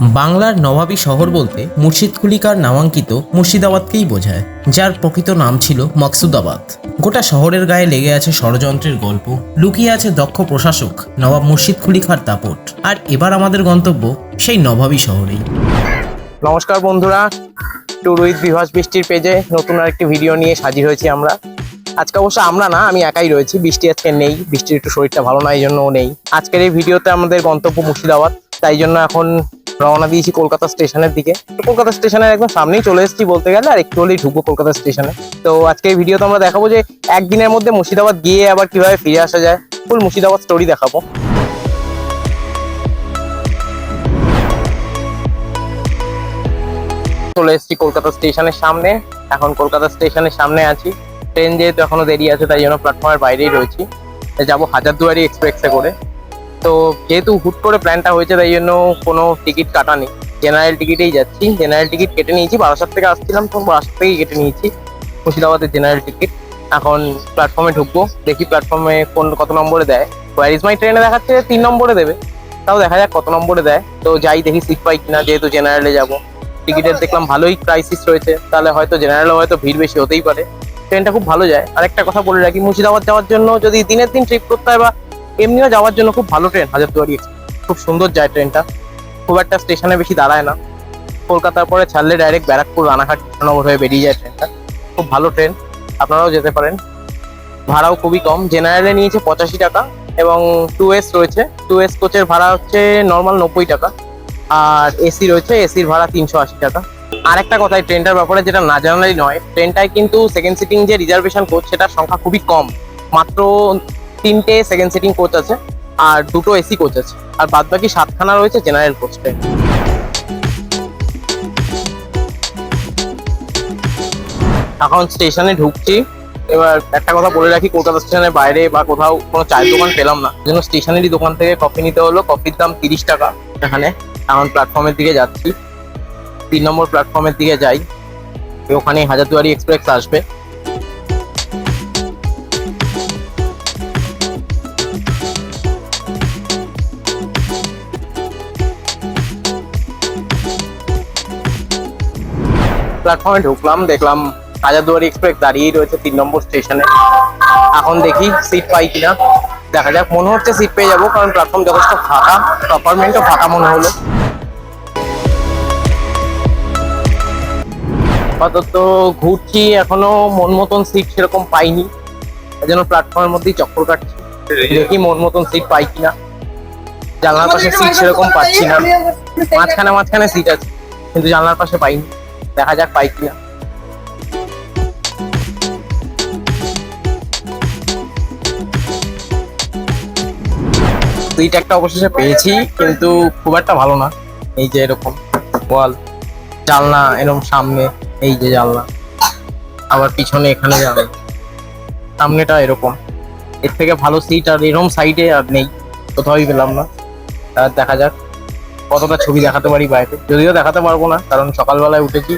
বাংলার নবাবী শহর বলতে মুর্শিদকুলিকার নামাঙ্কিত মুর্শিদাবাদকেই বোঝায়, যার প্রকৃত নাম ছিল মকসুদাবাদ। গোটা শহরের গায়ে লেগে আছে ষড়যন্ত্রের গল্প, লুকিয়ে আছে দক্ষ প্রশাসক নবাব মুর্শিদ কুলিখার দাপট, আর এবার আমাদের গন্তব্য সেই নবাবী শহরেই। নমস্কার বন্ধুরা টু রোহিত বিভাস বৃষ্টির পেজে নতুন আরেকটি ভিডিও নিয়ে হাজির হয়েছি আমরা। আজকে অবশ্য আমরা না, আমি একাই রয়েছি, বৃষ্টি আজকে নেই, বৃষ্টির একটু শরীরটা ভালো না এই জন্য নেই। আজকের এই ভিডিওতে আমাদের গন্তব্য মুর্শিদাবাদ, তাই জন্য এখন রওনা দিয়েছি কলকাতা স্টেশনের দিকে। কলকাতা স্টেশনের একদম সামনেই চলে এসেছি বলতে গেলে, আর একটু হলেই ঢুকবো কলকাতা স্টেশনে। তো আজকে এই ভিডিওতে আমরা দেখাবো যে একদিনের মধ্যে মুর্শিদাবাদ গিয়ে আবার কীভাবে ফিরে আসা যায়। ফুল মুর্শিদাবাদ স্টোরি দেখাবো। চলে এসেছি কলকাতা স্টেশনের সামনে। এখন কলকাতা স্টেশনের সামনে আছি। ট্রেন যেহেতু এখনও দেরি আছে, তাই জন্য প্ল্যাটফর্মের বাইরেই রয়েছি। যাব হাজারদুয়ারি এক্সপ্রেসে করে। তো যেহেতু হুট করে প্ল্যানটা হয়েছে, তাই জন্য কোনো টিকিট কাটা নেই। জেনারেল টিকিটেই যাচ্ছি। জেনারেল টিকিট কেটে নিয়েছি। বারাসাত থেকে আসছিলাম তো, বারাসাত থেকেই কেটে নিয়েছি। মুর্শিদাবাদের জেনারেল টিকিট এখন প্ল্যাটফর্মে ঢুকবো। দেখি প্ল্যাটফর্মে কোন, কত নম্বরে দেয়। ওয়ার ইজ মাই ট্রেনে দেখাচ্ছে তিন নম্বরে দেবে। তাও দেখা যাক কত নম্বরে দেয়। তো যাই দেখি সিট পাই কিনা, যেহেতু জেনারেলে যাব। টিকিটের দেখলাম ভালোই ক্রাইসিস রয়েছে। তাহলে হয়তো জেনারেলে হয়তো ভিড় বেশি হতেই পারে। ট্রেনটা খুব ভালো যায়। আরেকটা কথা বলে রাখি, মুর্শিদাবাদ যাওয়ার জন্য যদি দিনের দিন ট্রিপ করতে হয় বা এমনিও যাওয়ার জন্য খুব ভালো ট্রেন, হাজারদুয়ারি খুব সুন্দর যায় ট্রেনটা। খুব একটা স্টেশনে বেশি দাঁড়ায় না। কলকাতার পরে ছাড়লে ডাইরেক্ট ব্যারাকপুর, রানাঘাট, কৃষ্ণনগর হয়ে বেরিয়ে যায় ট্রেনটা। খুব ভালো ট্রেন, আপনারাও যেতে পারেন। ভাড়াও খুবই কম। জেনারেলে নিয়েছে পঁচাশি টাকা এবং টু এস রয়েছে। টু এস কোচের ভাড়া হচ্ছে নর্মাল নব্বই টাকা। আর এসি রয়েছে, এসির ভাড়া তিনশো আশি টাকা। আর একটা কথা ট্রেনটার ব্যাপারে যেটা না জানালেই নয়, ট্রেনটায় কিন্তু সেকেন্ড সিটিং যে রিজার্ভেশন কোচ সেটার সংখ্যা খুবই কম। মাত্র তিনটে সেকেন্ড সিটিং কোচ আছে, আর দুটো এসি কোচ আছে, আর বাদ বাকি সাতখানা রয়েছে জেনারেল ট্রেন এখন স্টেশনে ঢুকছি। এবার একটা কথা বলে রাখি, কলকাতা স্টেশনের বাইরে বা কোথাও কোনো চায়ের দোকান পেলাম না। যেন স্টেশনেরই দোকান থেকে কফি নিতে হলো। কফির দাম তিরিশ টাকা এখানে। এখন প্ল্যাটফর্মের দিকে যাচ্ছি। তিন নম্বর প্ল্যাটফর্মের দিকে যাই। ওখানে হাজারদুয়ারি এক্সপ্রেস আসবে। প্ল্যাটফর্মে ঢুকলাম, দেখলাম হাজারদুয়ারি এক্সপ্রেস দাঁড়িয়েই রয়েছে তিন নম্বর স্টেশনে। এখন দেখি সিট পাই কিনা। দেখা যাক, মনে হচ্ছে সিট পেয়ে যাব, কারণ প্ল্যাটফর্ম যথেষ্ট ফাঁকা। অ্যাপার্টমেন্টও ফাঁকা মনে হলো। আপাতত ঘুরছি, এখনও মন মতন সিট সেরকম পাইনি। এই জন্য প্ল্যাটফর্মের মধ্যেই চক্কর কাটছি। দেখি মন মতন সিট পাই কিনা। জানলার পাশে সিট সেরকম পাচ্ছি না। মাঝখানে মাঝখানে সিট আছে, কিন্তু জানলার পাশে পাইনি। দেখা যাক পাই কিনা। সিট একটা অবশেষে পেয়েছি, কিন্তু খুব একটা ভালো না। এই যে এরকম, বল, জানলা এরকম সামনে, এই যে জানলা। আবার পিছনে এখানে যাবে। সামনেটা এরকম। এর থেকে ভালো সিট আর এরকম সাইডে আর নেই। কোথাওই পেলাম না। দেখা যাক। কতটা ছবি দেখাতে পারি বাইরে যদিও দেখাতে পারব না, কারণ সকালবেলায় উঠেছি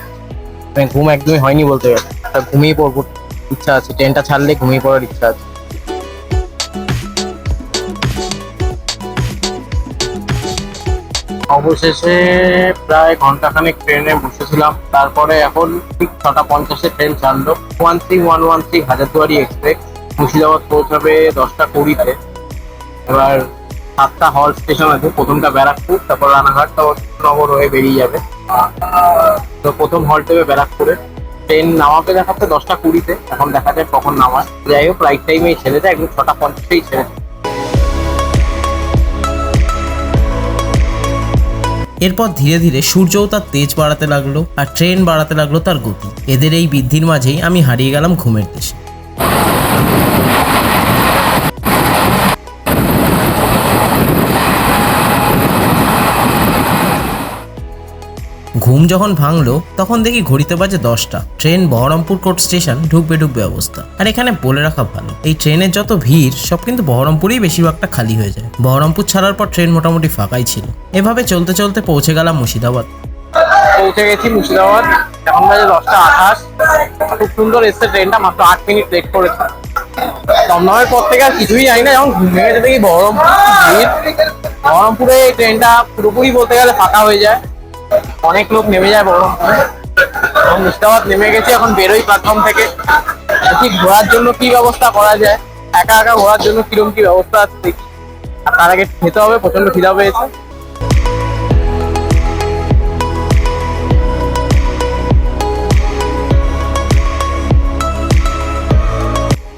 মানে ঘুম একদমই হয়নি বলতে গেলে। ঘুমিয়ে পড়ব, ইচ্ছা আছে। ট্রেনটা ছাড়লে ঘুমিয়ে পড়ার ইচ্ছা আছে। অবশেষে প্রায় ঘন্টাখানেক ট্রেনে বসেছিলাম। তারপরে এখন ঠিক ছটা পঞ্চাশে ট্রেন ছাড়লো। One three one one three Hazarduari express. Murshidabad পৌঁছাবে দশটা কুড়িতে এবার সাতটা হল স্টেশন আছে। প্রথমটা ব্যারাকপুর, তারপর রানাঘাট কৃষ্ণনগর হয়ে বেরিয়ে যাবে। তো প্রথম হল দেবে ব্যারাকপুরে ট্রেন নামাবে দেখাচ্ছে দশটা কুড়িতে, এখন দেখা যায় কখন নামায়। যাই হোক রাইট টাইমেই ছেড়ে দেয় একদম ছটা পঞ্চাশেই ছেড়ে দেয় এরপর ধীরে ধীরে সূর্যও তার তেজ বাড়াতে লাগল, আর ট্রেন বাড়াতে লাগল তার গতি। এদের এই বৃদ্ধির মাঝেই আমি হারিয়ে গেলাম ঘুমের দেশে। ঘুম যখন ভাঙলো, তখন দেখি ঘড়িতে বাজে দশটা। ট্রেন বহরমপুর কোর্ট স্টেশন ঢুকবে ঢুকবে অবস্থা। আর এখানে বলে রাখা ভালো, এই ট্রেনের যত ভিড়, সব কিন্তু বহরমপুরেই বেশিরভাগটা খালি হয়ে যায়। বহরমপুর ছাড়ার পর ট্রেন মোটামুটি ফাঁকাই ছিল। এভাবে চলতে চলতে পৌঁছে গেলাম মুর্শিদাবাদ। পৌঁছে গেছি মুর্শিদাবাদ। এখন বাজে দশটা আঠাশ। খুব সুন্দর এসছে ট্রেনটা, মাত্র আট মিনিট লেট করেছে। দমদমের পর থেকে আর কিছুই জানি না যখন ঘুমিয়ে গেছে দেখি বহরমপুর ভিড়। বহরমপুরে এই ট্রেনটা পুরোপুরি বলতে গেলে ফাঁকা হয়ে যায়। অনেক লোক নেমে যায় বহরমপুরে এবং মুর্শিদাবাদ নেমে গেছে, এখন বেরোই প্ল্যাটফর্ম থেকে। ঠিক ঘোরার জন্য কি ব্যবস্থা করা যায়? একা একা ঘোরার জন্য কীরকম কি ব্যবস্থা আছে আর তার আগে খেতে হবে প্রচণ্ড খিদা পেয়েছে।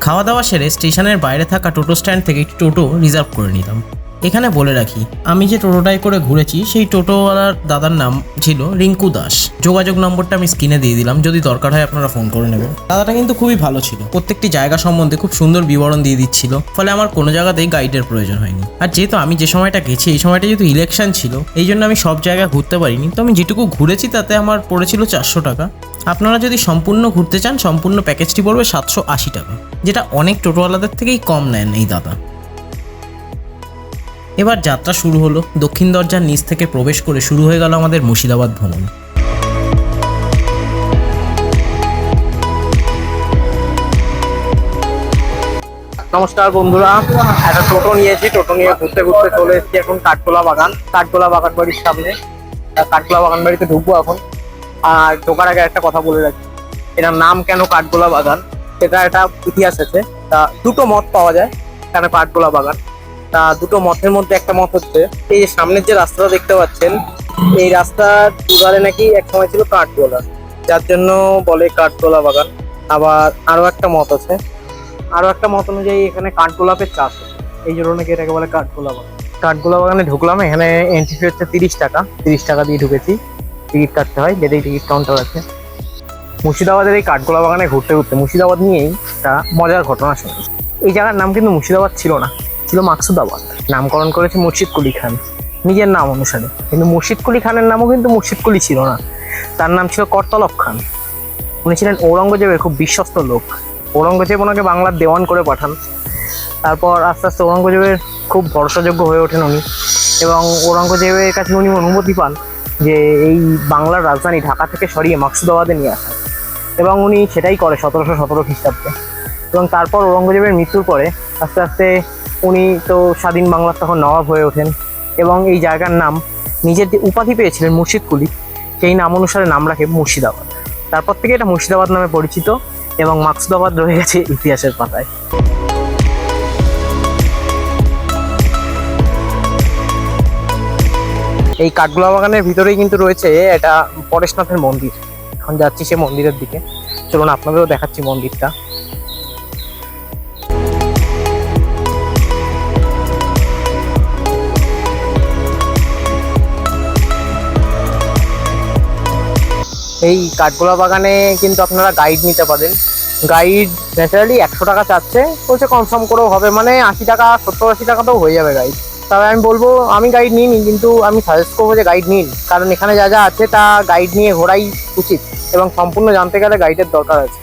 খাওয়া দাওয়া সেরে স্টেশনের বাইরে থাকা টোটো স্ট্যান্ড থেকে একটি টোটো রিজার্ভ করে নিলাম। এখানে বলে রাখি, আমি যে টোটোটায় করে ঘুরেছি, সেই টোটোওয়ালার দাদার নাম ছিল রিঙ্কু দাস। যোগাযোগ নম্বরটা আমি স্ক্রিনে দিয়ে দিলাম, যদি দরকার হয় আপনারা ফোন করে নেবেন। দাদাটা কিন্তু খুবই ভালো ছিল। প্রত্যেকটি জায়গা সম্বন্ধে খুব সুন্দর বিবরণ দিয়ে দিচ্ছিল, ফলে আমার কোনো জায়গাতেই গাইডের প্রয়োজন হয়নি। আর যেহেতু আমি যে সময়টা গেছি, এই সময়টা যেহেতু ইলেকশন ছিল, এই জন্য আমি সব জায়গায় ঘুরতে পারিনি। তো আমি যেটুকু ঘুরেছি, তাতে আমার পড়েছিল চারশো টাকা। আপনারা যদি সম্পূর্ণ ঘুরতে চান, সম্পূর্ণ প্যাকেজটি পড়বে সাতশো আশি টাকা, যেটা অনেক টোটোওয়ালাদের থেকেই কম নেন এই দাদা। এবার যাত্রা শুরু হলো। দক্ষিণ দরজার নিচ থেকে প্রবেশ করে শুরু হয়ে গেল আমাদের মুর্শিদাবাদ ভ্রমণ। নমস্কার বন্ধুরা, একটা টোটো নিয়েছি। টোটো নিয়ে ঘুরতে ঘুরতে চলে এসেছি এখন কাঠগোলা বাগান। কাঠগোলা বাগান বাড়ির সামনে। কাঠগোলা বাগান বাড়িতে ঢুকবো এখন। আর ঢোকার আগে একটা কথা বলে রাখি। এটার নাম কেন কাঠগোলা বাগান? সেটা একটা ইতিহাস আছে। দুটো মত পাওয়া যায় কেন কাঠগোলা বাগান। দুটো মঠের মধ্যে একটা মত হচ্ছে। এই যে সামনের যে রাস্তাটা দেখতে পাচ্ছেন, এই রাস্তার দুধারে নাকি এক সময় ছিল কাঠগোলা। যার জন্য বলে কাঠগোলা বাগান। আবার আরও একটা মত আছে। আরও একটা মত অনুযায়ী এখানে কাঠগোলাপের চাষ এই জন্য নাকি এটাকে বলে কাঠগোলা বাগান। কাঠগোলা বাগানে ঢুকলাম, এখানে এন্ট্রি ফি হচ্ছে তিরিশ টাকা। তিরিশ টাকা দিয়ে ঢুকেছি। টিকিট কাটতে হয় যেটাই টিকিট কাউন্টার আছে। মুর্শিদাবাদের এই কাঠগোলা বাগানে ঘুরতে ঘুরতে মুর্শিদাবাদ নিয়েই একটা মজার ঘটনা শুনি এই জায়গার নাম কিন্তু মুর্শিদাবাদ ছিল না। ছিল মাকসুদাবাদ নামকরণ করেছে মুর্শিদ কুলি খান। নিজের নাম অনুসারে। কিন্তু মুর্শিদ কুলি খানের নামও কিন্তু মুর্শিদ কুলি ছিল না। তার নাম ছিল করতলব খান। উনি ছিলেন ঔরঙ্গজেবের খুব বিশ্বস্ত লোক। ঔরঙ্গজেব ওনাকে বাংলার দেওয়ান করে পাঠান। তারপর আস্তে আস্তে ঔরঙ্গজেবের খুব ভরসাযোগ্য হয়ে ওঠেন উনি। এবং ঔরঙ্গজেবের কাছে উনি অনুমতি পান যে এই বাংলার রাজধানী ঢাকা থেকে সরিয়ে মাকসুদাবাদে নিয়ে আসা এবং উনি সেটাই করে সতেরোশো সতেরো খ্রিস্টাব্দে। এবং তারপর ঔরঙ্গজেবের মৃত্যুর পরে আস্তে আস্তে উনি তো স্বাধীন বাংলার তখন নবাব হয়ে ওঠেন এবং এই জায়গার নাম নিজের যে উপাধি পেয়েছিলেন মুর্শিদ কুলি, সেই নাম অনুসারে নাম রাখে মুর্শিদাবাদ। তারপর থেকে এটা মুর্শিদাবাদ নামে পরিচিত এবং মাকসুদাবাদ রয়ে গেছে ইতিহাসের পাতায়। এই কাঠগোলা বাগানের ভিতরেই কিন্তু রয়েছে এটা পরেশনাথের মন্দির। এখন যাচ্ছি সে মন্দিরের দিকে। চলুন আপনাদেরও দেখাচ্ছি মন্দিরটা। এই কাঠগোলা বাগানে কিন্তু আপনারা গাইড নিতে পারেন গাইড ন্যাচারালি একশো টাকা চাচ্ছে, বলছে কনফার্ম করেও হবে মানে আশি টাকা, সত্তর, আশি টাকাতেও হয়ে যাবে গাইড তবে আমি বলব, আমি গাইড নিইনি, কিন্তু আমি সাজেস্ট করব যে গাইড নিন। কারণ এখানে যা যা আছে তা গাইড নিয়ে ঘোরাই উচিত এবং সম্পূর্ণ জানতে গেলে গাইডের দরকার আছে।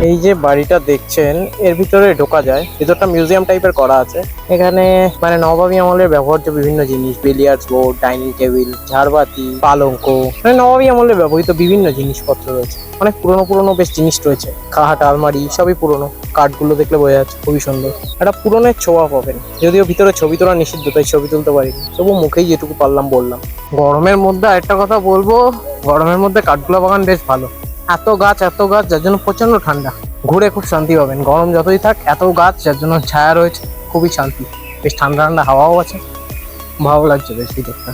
এই যে বাড়িটা দেখছেন, এর ভিতরে ঢোকা যায়। ভিতরটা মিউজিয়াম টাইপের করা আছে। এখানে মানে নবাবী আমলের ব্যবহার্য বিভিন্ন জিনিস বিলিয়ার্ডস বোর্ড ডাইনিং টেবিল ঝাড়বাতি, পালঙ্ক মানে নবাবী আমলের ব্যবহৃত বিভিন্ন জিনিসপত্র রয়েছে। অনেক পুরনো পুরনো বেশ জিনিস রয়েছে। খাট, আলমারি, সবই পুরনো। কাঠগুলো দেখলে বোঝা যাচ্ছে খুবই সুন্দর। একটা পুরনের ছোঁয়া পাবেন। যদিও ভিতরে ছবি তোলা নিষিদ্ধ, তাই ছবি তুলতে পারিনি। তবু মুখেই যেটুকু পারলাম বললাম। গরমের মধ্যে একটা কথা বলব, গরমের মধ্যে কাঠগোলা বাগান বেশ ভালো। এত গাছ এত গাছ, যার জন্য প্রচণ্ড ঠান্ডা। ঘুরে খুব শান্তি পাবেন। গরম যতই থাক, এত গাছ, যার জন্য ছায়া রয়েছে, খুবই শান্তি। বেশ ঠান্ডা ঠান্ডা হাওয়াও আছে। ভালো লাগছে বেশ ভিতরটা।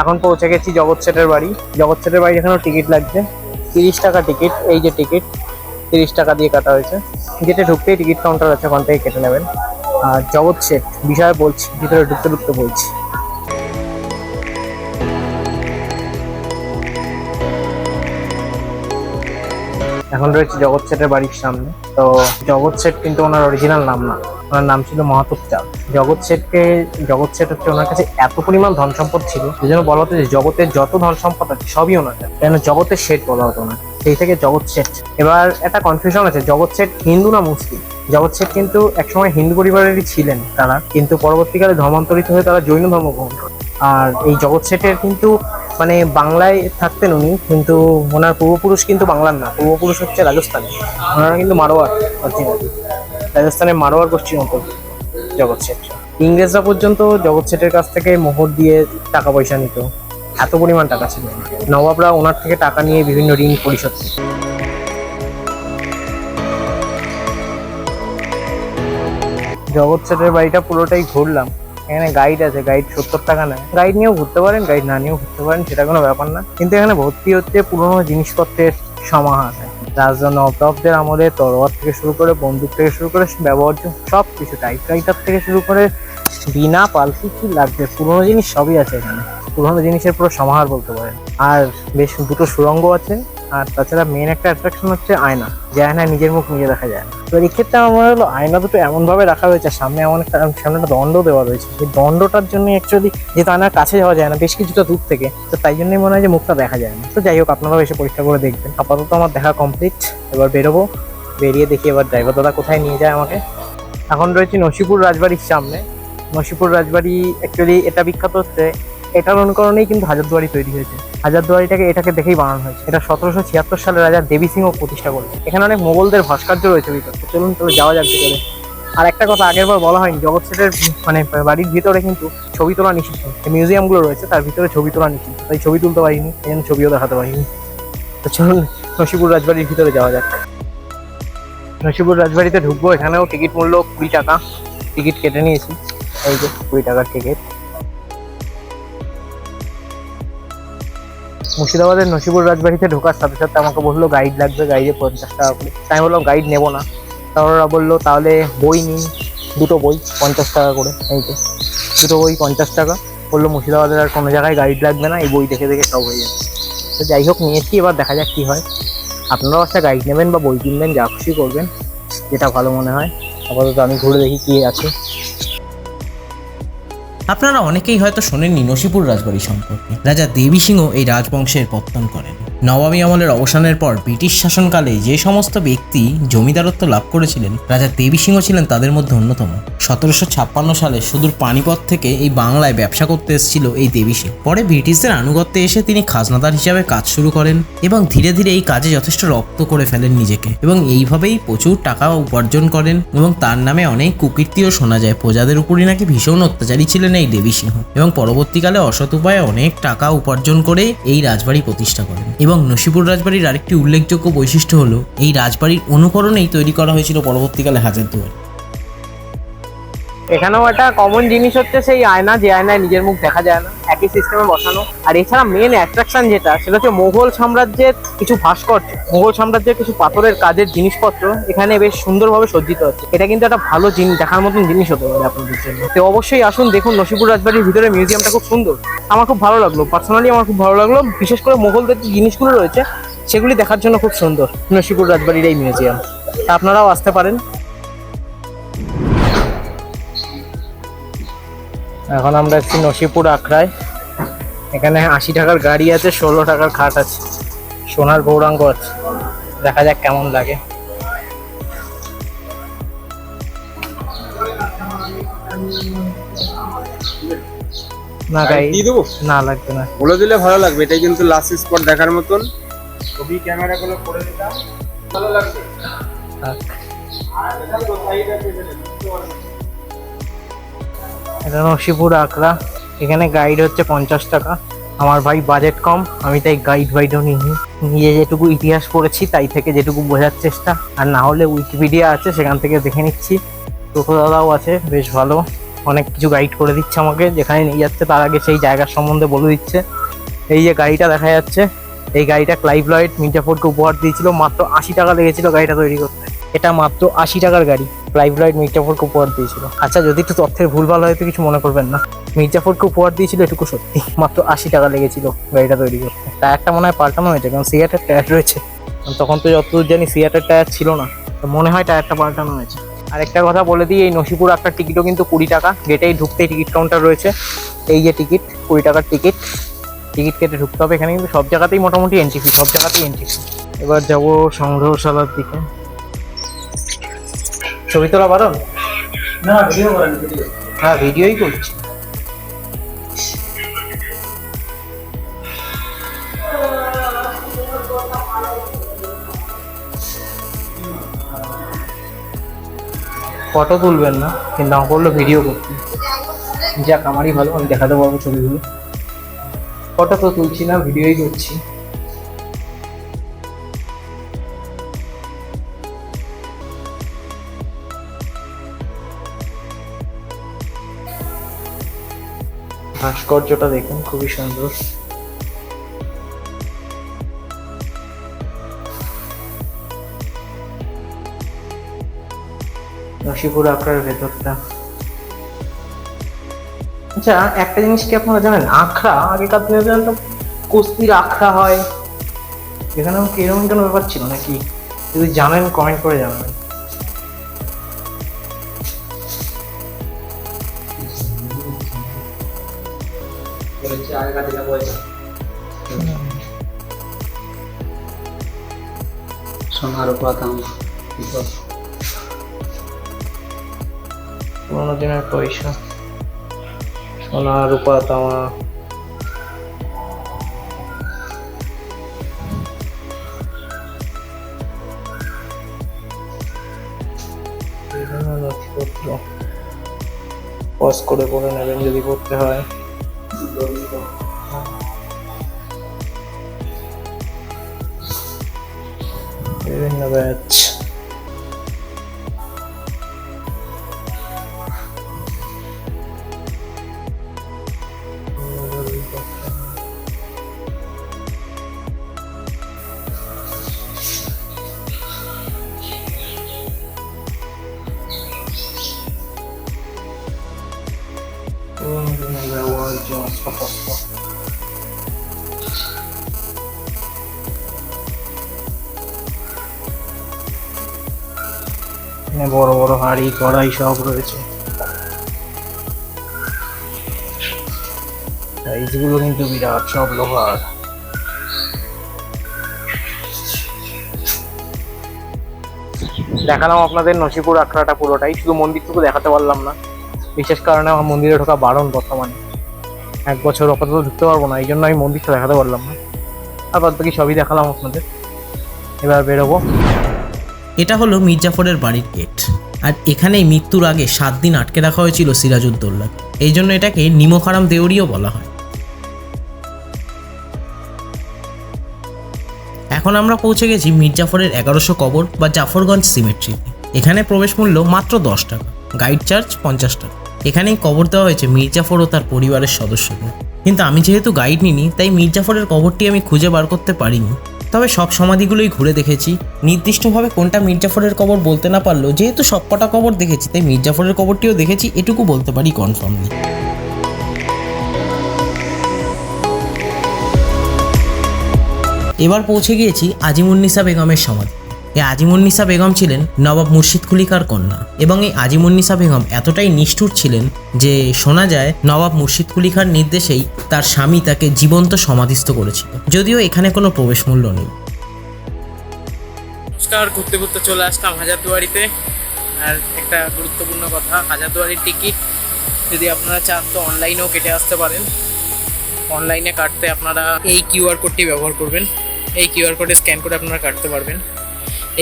এখন পৌঁছে গেছি জগৎ সেটের বাড়ি। জগৎ সেটের বাড়ি এখানেও টিকিট লাগছে। তিরিশ টাকা টিকিট, এই যে টিকিট, তিরিশ টাকা দিয়ে কাটা হয়েছে। গেটে ঢুকতেই টিকিট কাউন্টার আছে, ওখান থেকে কেটে নেবেন। আর জগৎ শেঠ বিষয়ে বলছি, ভিতরে ঢুকতে ঢুকতে বলছি। এখন রয়েছে জগৎ শেঠের বাড়ির সামনে। তো জগৎ শেঠ কিন্তু ওনার অরিজিনাল নাম না। ওনার নাম ছিল মাহাতুর চাঁদ। জগৎ শেঠকে, জগৎ শেঠ হচ্ছে ওনার কাছে এত পরিমাণ ধন সম্পদ ছিল, এই জন্য বলা হতো যে জগতের যত ধন সম্পদ আছে সবই ওনার কাছে। কেন জগতের শেঠ বলা হতো না? সেই থেকে জগৎ শেঠ। এবার একটা কনফিউশন আছে, জগৎ শেঠ হিন্দু না মুসলিম? জগৎ শেঠ কিন্তু একসময় হিন্দু পরিবারেরই ছিলেন তারা। কিন্তু পরবর্তীকালে ধর্মান্তরিত হয়ে তারা জৈন ধর্ম গ্রহণ করেন। আর এই জগৎ শেঠের কিন্তু মানে বাংলায় থাকতেন উনি, কিন্তু ওনার পূর্বপুরুষ কিন্তু বাংলার না। পূর্বপুরুষ হচ্ছে রাজস্থানে। ওনারা কিন্তু মারোয়ার অরিজিনালি রাজস্থানের মারোয়ার গোষ্ঠীর মতো জগৎ শেঠ ইংরেজরা পর্যন্ত জগৎ শেঠের কাছ থেকে মোহর দিয়ে টাকা পয়সা নিত। এত পরিমাণ টাকা ছিল। নবাবরা ওনার থেকে টাকা নিয়ে বিভিন্ন ঋণ পরিশোধ করত। জগৎ সেটের বাড়িটা পুরোটাই ঘুরলাম। এখানে গাইড আছে গাইড সত্তর টাকা নেয়। গাইড নিয়েও ঘুরতে পারেন গাইড না নিয়েও ঘুরতে পারেন, সেটা কোনো ব্যাপার না। কিন্তু এখানে ভর্তি হচ্ছে পুরোনো জিনিসপত্রের সমাহার। জন্য নবাবদের আমাদের তরোয়ার থেকে শুরু করে বন্দুক থেকে শুরু করে ব্যবহার্য সব কিছু টাইপ রাইটার থেকে শুরু করে বিনা পালকি কি লাগবে? পুরোনো জিনিস সবই আছে এখানে। পুরোনো জিনিসের পুরো সমাহার বলতে পারেন। আর বেশ দুটো সুরঙ্গ আছে, আর তাছাড়া মেন একটা অ্যাট্রাকশন হচ্ছে আয়না। যে আয়নায় নিজের মুখ নিজে দেখা যায় তো এক্ষেত্রে আমার মনে হলো আয়না দুটো এমন ভাবে রাখা হয়েছে সামনে এমন একটা সামনে একটা দণ্ড দেওয়া রয়েছে। সেই দণ্ডটার জন্য অ্যাকচুয়ালি যেহেতু আয়নার কাছে যাওয়া যায় না, বেশ কিছুটা দূর থেকে, তো তাই জন্যই মনে হয় যে মুখটা দেখা যায় না। তো যাই হোক, আপনারাও এসে পরীক্ষা করে দেখবেন। আপাতত আমার দেখা কমপ্লিট এবার বেরোবো। বেরিয়ে দেখি এবার ড্রাইভার দাদা কোথায় নিয়ে যায় আমাকে। এখন রয়েছে নসিপুর রাজবাড়ির সামনে। নসিপুর রাজবাড়ি অ্যাকচুয়ালি এটা বিখ্যাত হচ্ছে, এটার অনুকরণেই কিন্তু হাজারদুয়ারি তৈরি হয়েছে। হাজারদুয়ারিটাকে, এটাকে দেখেই বানানো হয়েছে। এটা সতেরোশো ছিয়াত্তর সালে রাজা দেবী সিংহ প্রতিষ্ঠা করেছে। এখানে অনেক মোগলদের ভাস্কর্য রয়েছে ভিতরে। চলুন চলে যাওয়া যাক ভিতরে। আর একটা কথা আগের বার বলা হয়নি, জগৎ সেটের মানে বাড়ির ভিতরে কিন্তু ছবি তোলা নিষিদ্ধ। মিউজিয়ামগুলো রয়েছে, তার ভিতরে ছবি তোলা নিষিদ্ধ। তাই ছবি তুলতে পারিনি, এই জন্য ছবিও দেখাতে পারিনি। তো চলুন নসিপুর রাজবাড়ির ভিতরে যাওয়া যাক। নসিপুর রাজবাড়িতে ঢুকবো, এখানেও টিকিট মূল্য কুড়ি টাকা। টিকিট কেটে নিয়েছি। এই যে কুড়ি টাকার টিকিট মুর্শিদাবাদের নসিপুর রাজবাড়িতে ঢোকার সাথে সাথে আমাকে বলল গাইড লাগবে গাইডে পঞ্চাশ টাকা করে। তাই আমি বললাম গাইড নেব না। তারপর ওরা বলল, তাহলে বই নিন, দুটো বই, পঞ্চাশ টাকা করে। এই যে, দুটো বই, পঞ্চাশ টাকা। বলল, মুর্শিদাবাদের আর কোনো জায়গায় গাইড লাগবে না, এই বই দেখে দেখে সব হয়ে যাবে। তো যাই হোক, নিয়েছি, এবার দেখা যাক কী হয়। আপনারাও একটা গাইড নেবেন বা বই কিনবেন, যা খুশি করবেন, যেটা ভালো মনে হয়। আপাতত আমি ঘুরে দেখি কি আছে। আপনারা অনেকেই হয়তো শোনেননি নসিপুর রাজবাড়ি সম্পর্কে। রাজা দেবী সিংহ এই রাজবংশের পত্তন করেন। নবাবী আমলের অবসানের পর ব্রিটিশ শাসনকালে যে সমস্ত ব্যক্তি জমিদারত্ব লাভ করেছিলেন, রাজা দেবী সিংহ ছিলেন তাদের মধ্যে অন্যতম। সতেরোশো ছাপ্পান্ন সালে সুদূর পানিপথ থেকে এই বাংলায় ব্যবসা করতে এসেছিল এই দেবী সিংহ। পরে ব্রিটিশদের আনুগত্যে এসে তিনি খাজনাদার হিসাবে কাজ শুরু করেন এবং ধীরে ধীরে এই কাজে যথেষ্ট রপ্ত করে ফেলেন নিজেকে এবং এইভাবেই প্রচুর টাকা উপার্জন করেন এবং তার নামে অনেক কুকীর্তিও শোনা যায়। প্রজাদের উপরই নাকি ভীষণ অত্যাচারী ছিলেন এই দেবী সিংহ। এবং পরবর্তীকালে অসৎ উপায়ে অনেক টাকা উপার্জন করে এই রাজবাড়ি প্রতিষ্ঠা করেন। এবং নসিপুর রাজবাড়ির আরেকটি উল্লেখযোগ্য বৈশিষ্ট্য হলো, এই রাজবাড়ির অনুকরণেই তৈরি করা হয়েছিল পরবর্তীকালে হাজারদুয়ারি এখানেও একটা কমন জিনিস হচ্ছে সেই আয়না, যে আয়নায় নিজের মুখ দেখা যায় না। একই সিস্টেমে বসানো। আর এছাড়া মেন অ্যাট্রাকশন যেটা, সেটা হচ্ছে মোগল সাম্রাজ্যের কিছু ভাস্কর্য। মোগল সাম্রাজ্যের কিছু পাথরের কাজের জিনিসপত্র এখানে বেশ সুন্দরভাবে সজ্জিত হচ্ছে। এটা কিন্তু একটা ভালো জিনিস দেখার মতন জিনিস হতে পারে আপনাদের জন্য। তো অবশ্যই আসুন, দেখুন নসিপুর রাজবাড়ির ভিতরে মিউজিয়ামটা খুব সুন্দর। আমার খুব ভালো লাগল। পার্সোনালি আমার খুব ভালো লাগল। বিশেষ করে মোগলদের যে জিনিসগুলো রয়েছে, সেগুলি দেখার জন্য খুব সুন্দর নসিপুর রাজবাড়ির এই মিউজিয়াম। তা আপনারাও আসতে পারেন। এখন আমরা একটি নসিপুর আখড়ায়। এখানে আশি টাকার গাড়ি আছে ষোলো টাকার খাট আছে। সোনার গৌরাঙ্গ আছে। দেখা যাক কেমন লাগে। না গাই দিয়ে দেবো? না লাগবে না। বলে দিলে ভালো লাগবে এটাই কিন্তু লাস্ট স্পট দেখার মতন। ছবি ক্যামেরাগুলো করে দিতাম ভালো লাগবে এটা নসিপুর আখড়া। এখানে গাইড হচ্ছে পঞ্চাশ টাকা। আমার ভাই বাজেট কম, আমি তাই গাইড ফাইডও নিইনি। নিজে যেটুকু ইতিহাস পড়েছি, তাই থেকে যেটুকু বোঝার চেষ্টা। আর না হলে উইকিপিডিয়া আছে, সেখান থেকে দেখে নিচ্ছি। টোটো দাদাও আছে, বেশ ভালো। অনেক কিছু গাইড করে দিচ্ছে আমাকে। যেখানে নিয়ে যাচ্ছে, তার আগে সেই জায়গার সম্বন্ধে বলে দিচ্ছে। এই যে গাড়িটা দেখা যাচ্ছে, এই গাড়িটা ক্লাইভ লয়েড মির্জাফোর্ডকে উপহার দিয়েছিল, মাত্র আশি টাকা লেগেছিল গাড়িটা তৈরি করতে। এটা মাত্র আশি টাকার গাড়ি ক্লাইভ লয়েড মির্জাফোর্ডকে উপহার দিয়েছিল। আচ্ছা যদি একটু তথ্যের ভুলভাল হয়তো কিছু মনে করবেন না। মির্জাফোর্ডকে উপহার দিয়েছিল এটুকু সত্যি। মাত্র আশি টাকা লেগেছিল গাড়িটা তৈরি করতে টায়ারটা মনে হয় পাল্টানো হয়েছে কারণ সিয়াটের টায়ার রয়েছে। তখন তো যতদূর জানি সিয়াটের টায়ার ছিল না তো মনে হয় টায়ারটা পাল্টানো হয়েছে। আর একটা কথা বলে দিই এই নসিপুর একটা টিকিটও কিন্তু কুড়ি টাকা। গেটেই ঢুকতেই টিকিট কাউন্টার রয়েছে। এই যে টিকিট কুড়ি টাকার টিকিট। টিকিট কেটে ঢুকতে হবে এখানে কিন্তু সব জায়গাতেই মোটামুটি এন্ট্রি ফি সব জায়গাতেই এন্ট্রি ফি এবার যাব সংগ্রহশালার দিকে। ছবি তোলা বারণ? না ভিডিও হ্যাঁ ভিডিওই করছি। ফটো তুলবেন না, কিন্তু আমাকে বলল ভিডিও করতে। যাক, আমারই ভালো, আমি দেখাতে পারব ছবিগুলো। ফটো তো তুলছি না ভিডিওই করছি। ভাস্কর্যটা দেখুন, খুবই সুন্দর। নসিপুর আখড়ার ভেতরটা। আচ্ছা একটা জিনিস কি আপনারা জানেন? আখড়া আগেকার দিনে জানতাম কুস্তির আখড়া হয় এখানে কীরকম কেন ব্যাপার ছিল নাকি? যদি জানেন কমেন্ট করে জানাবেন। সোনার উপাদান পুরোনো দিনের পয়সা। সোনা রূপা তামা। বিভিন্ন নথিপত্র পজ করে করে নেবেন যদি করতে হয়। বিভিন্ন ব্যাচ। বড় বড় হাড়ি, কড়াই সব রয়েছে। সাইজগুলো কিন্তু বিরাট, সব লোহার। দেখালাম আপনাদের নসিপুর আখড়াটা পুরোটাই, শুধু মন্দিরটুকু দেখাতে পারলাম না। বিশেষ কারণে আমার মন্দিরে ঢোকা বারণ বর্তমানে। এক বছর আপাতত ঢুকতে পারব না এই জন্য আমি মন্দিরটা দেখাতে পারলাম না। আর বাদ বাকি সবই দেখালাম আপনাদের। এবার বেরোবো। এটা হলো মির্জাফরের বাড়ির গেট। আর এখানেই মৃত্যুর আগে সাত দিন আটকে রাখা হয়েছিল সিরাজউদ্দৌলাকে এই জন্য এটাকে নিমখারাম দেউরিও বলা হয়। এখন আমরা পৌঁছে গেছি মির্জাফরের এগারোশো কবর বা জাফরগঞ্জ সিমেট্রিতে। এখানে প্রবেশ মূল্য মাত্র দশ টাকা, গাইড চার্জ পঞ্চাশ টাকা। এখানেই কবর দেওয়া হয়েছে মির্জাফর ও তার পরিবারের সদস্যদের কিন্তু আমি যেহেতু গাইড নিইনি, তাই মির্জাফরের কবরটি আমি খুঁজে বার করতে পারিনি। তবে সব সমাধিগুলোই ঘুরে দেখেছি। নির্দিষ্টভাবে কোনটা মির্জাফরের কবর বলতে না পারলেও যেহেতু সবকটা কবর দেখেছি, তাই মির্জাফরের কবরটিও দেখেছি, এটুকু বলতে পারি কনফার্মলি এবার পৌঁছে গিয়েছি আজিমুন্নিসা বেগমের সমাধি। এই আজিমুন্নিসা বেগম ছিলেন নবাব মুর্শিদ কুলিকার কন্যা। এবং এই আজিমুন্নিসা বেগম এতটাই নিষ্ঠুর ছিলেন যে শোনা যায় নবাব মুর্শিদ কুলিখার নির্দেশেই তার স্বামী তাকে জীবন্ত সমাধিস্থ করেছিল। যদিও এখানে কোনো প্রবেশ মূল্য নেই। নমস্কার, ঘুরতে ঘুরতে চলে আসলাম হাজারদুয়ারিতে। আর একটা গুরুত্বপূর্ণ কথা, হাজারদুয়ারির টিকিট যদি আপনারা চান তো অনলাইনেও কেটে আসতে পারেন। অনলাইনে কাটতে আপনারা এই কিউআর কোডটি ব্যবহার করবেন। এই কিউআর কোডে স্ক্যান করে আপনারা কাটতে পারবেন।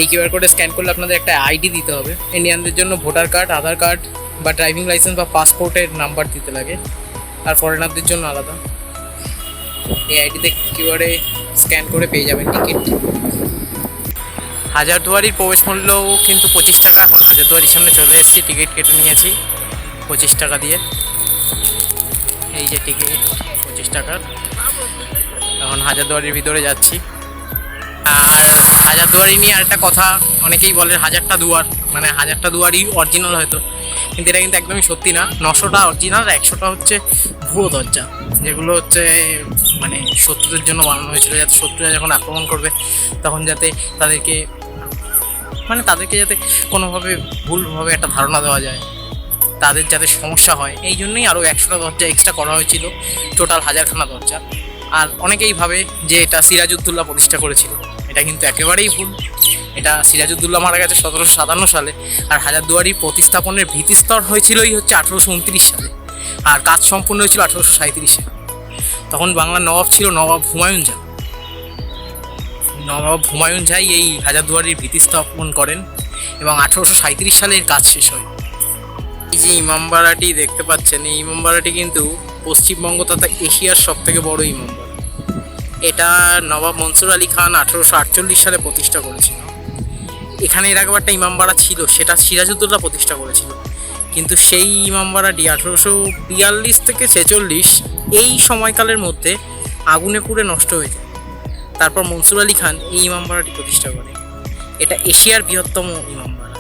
এই কিউআর কোডে স্ক্যান করলে আপনাদের একটা আইডি দিতে হবে। ইন্ডিয়ানদের জন্য ভোটার কার্ড, আধার কার্ড বা ড্রাইভিং লাইসেন্স বা পাসপোর্টের নাম্বার দিতে লাগে। আর ফরেনারদের জন্য আলাদা। এই আইডিতে কিউআরে স্ক্যান করে পেয়ে যাবেন টিকিট। হাজারদুয়ারির প্রবেশ মূল্যও কিন্তু পঁচিশ টাকা। এখন হাজারদুয়ারির সামনে চলে এসেছি, টিকিট কেটে নিয়েছি পঁচিশ টাকা দিয়ে। এই যে টিকিট, পঁচিশ টাকার এখন হাজারদুয়ারির ভিতরে যাচ্ছি। হাজারদুয়ারি নিয়ে আরেকটা কথা অনেকেই বলে হাজারটা দুয়ার মানে হাজারটা দুয়ারই অরিজিনাল হয়তো, কিন্তু এটা কিন্তু একদমই সত্যি না। নশোটা অরিজিনাল একশোটা হচ্ছে ভুয়ো দরজা, যেগুলো হচ্ছে মানে শত্রুদের জন্য বানানো হয়েছিল, যাতে শত্রুরা যখন আক্রমণ করবে, তখন যাতে তাদেরকে মানে তাদেরকে যাতে কোনোভাবে ভুলভাবে একটা ধারণা দেওয়া যায়, তাদের যাতে সমস্যা হয়, এই জন্যই আরও একশোটা দরজা এক্সট্রা করা হয়েছিল টোটাল হাজারখানা দরজা। আর অনেকেই ভাবে যে এটা সিরাজউদ্দৌলা প্রতিষ্ঠা করেছিল। এটা কিন্তু একেবারেই ভুল। এটা সিরাজউদ্দৌলা মারা গেছে সতেরোশো সাতান্ন সালে আর হাজারদুয়ারি প্রতিস্থাপনের ভিত্তিস্তর হয়েছিলই হচ্ছে আঠেরোশো উনত্রিশ সালে আর কাজ সম্পূর্ণ হয়েছিল আঠেরোশো সাঁত্রিশে তখন বাংলার নবাব ছিল নবাব হুমায়ুন শাহ নবাব হুমায়ুন শাহই এই হাজারদুয়ারির ভিত্তি স্থাপন করেন এবং আঠেরোশো সাঁত্রিশ সালে এর কাজ শেষ হয়। এই যে ইমামবাড়াটি দেখতে পাচ্ছেন, এই ইমামবাড়াটি কিন্তু পশ্চিমবঙ্গ তথা এশিয়ার সব থেকে বড় ইমামবাড়া। এটা নবাব মনসুর আলী খান আঠেরোশো আটচল্লিশ সালে প্রতিষ্ঠা করেছিল। এখানে এর আগে একটা ইমামবাড়া ছিল, সেটা সিরাজউদ্দৌলা প্রতিষ্ঠা করেছিল। কিন্তু সেই ইমামবাড়াটি আঠেরোশো বিয়াল্লিশ থেকে ছেচল্লিশ, এই সময়কালের মধ্যে আগুনে পুড়ে নষ্ট হয়ে যায়। তারপর মনসুর আলী খান এই ইমামবাড়াটি প্রতিষ্ঠা করে এটা এশিয়ার বৃহত্তম ইমামবাড়া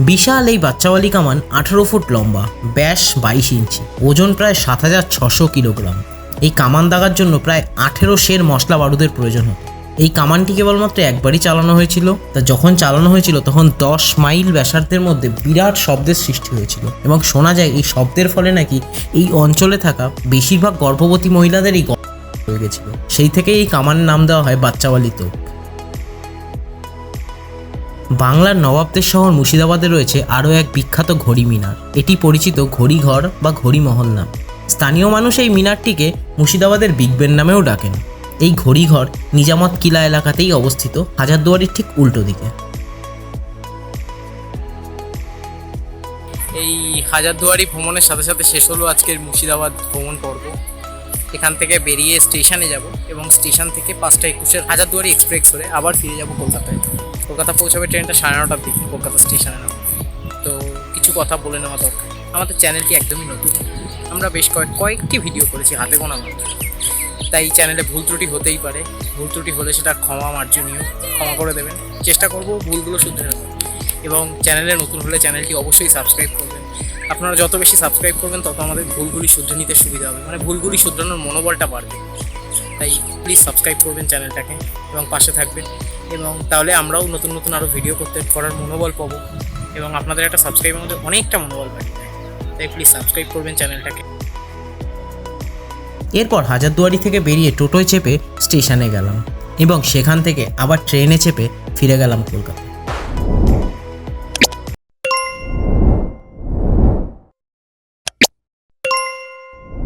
বিশাল এই বাচ্চাওয়ালি কামান আঠেরো ফুট লম্বা, ব্যাস বাইশ ইঞ্চি, ওজন প্রায় সাত হাজার ছশো কিলোগ্রাম। এই কামান দাগার জন্য প্রায় আঠেরো শের মশলা বারুদের প্রয়োজন হতো এই কামানটি কেবলমাত্র একবারই চালানো হয়েছিল। তা যখন চালানো হয়েছিল, তখন দশ মাইল ব্যাসার্ধের মধ্যে বিরাট শব্দের সৃষ্টি হয়েছিল এবং শোনা যায় এই শব্দের ফলে নাকি এই অঞ্চলে থাকা বেশিরভাগ গর্ভবতী মহিলাদেরই হয়ে গেছিল। সেই থেকে এই কামানের নাম দেওয়া হয় বাচ্চাওয়ালি তোপ। বাংলার নবাবদের শহর মুর্শিদাবাদে রয়েছে আরও এক বিখ্যাত ঘড়ি মিনার। এটি পরিচিত ঘড়িঘর বা ঘড়ি মহল নাম। স্থানীয় মানুষ এই মিনারটিকে মুর্শিদাবাদের বিগ বেন নামেও ডাকেন। এই ঘড়িঘর নিজামত কিলা এলাকাতেই অবস্থিত, হাজারদুয়ারির ঠিক উল্টো দিকে। এই হাজারদুয়ারি ভ্রমণের সাথে সাথে শেষ হলো আজকের মুর্শিদাবাদ ভ্রমণ পর্ব। এখান থেকে বেরিয়ে স্টেশনে যাব এবং স্টেশন থেকে পাঁচটা একুশের হাজারদুয়ারি এক্সপ্রেস ধরে আবার ফিরে যাব কলকাতায়। কলকাতা পৌঁছাবে ট্রেনটা সাড়ে নটার দিকে, কলকাতা স্টেশনে নাম তো কিছু কথা বলে নেওয়া দরকার। আমাদের চ্যানেলটি একদমই নতুন। আমরা বেশ কয়েক, কয়েকটি ভিডিও করেছি হাতে গোনা মাত্র। তাই চ্যানেলে ভুল ত্রুটি হতেই পারে। ভুল ত্রুটি হলে সেটা ক্ষমা মার্জনীয়। ক্ষমা করে দেবেন। চেষ্টা করব ভুলগুলো শুধরে নেব এবং চ্যানেলে নতুন হলে চ্যানেলটি অবশ্যই সাবস্ক্রাইব করবেন। আপনারা যত বেশি সাবস্ক্রাইব করবেন, তত আমাদের ভুলগুলি শুধরে নিতে সুবিধা হবে। মানে ভুলগুলি শুধরানোর মনোবলটা বাড়বে। তাই প্লিজ সাবস্ক্রাইব করবেন চ্যানেলটাকে এবং পাশে থাকবেন। এবং তাহলে আমরাও নতুন নতুন আরও ভিডিও করতে করার মনোবল পাবো। এবং আপনাদের একটা সাবস্ক্রাইব আমাদের অনেকটা মনোবল দেয় তাই প্লিজ সাবস্ক্রাইব করবেন চ্যানেলটাকে। এরপর হাজারদুয়ারি থেকে বেরিয়ে টোটোয় চেপে স্টেশনে গেলাম এবং সেখান থেকে আবার ট্রেনে চেপে ফিরে গেলাম কলকাতা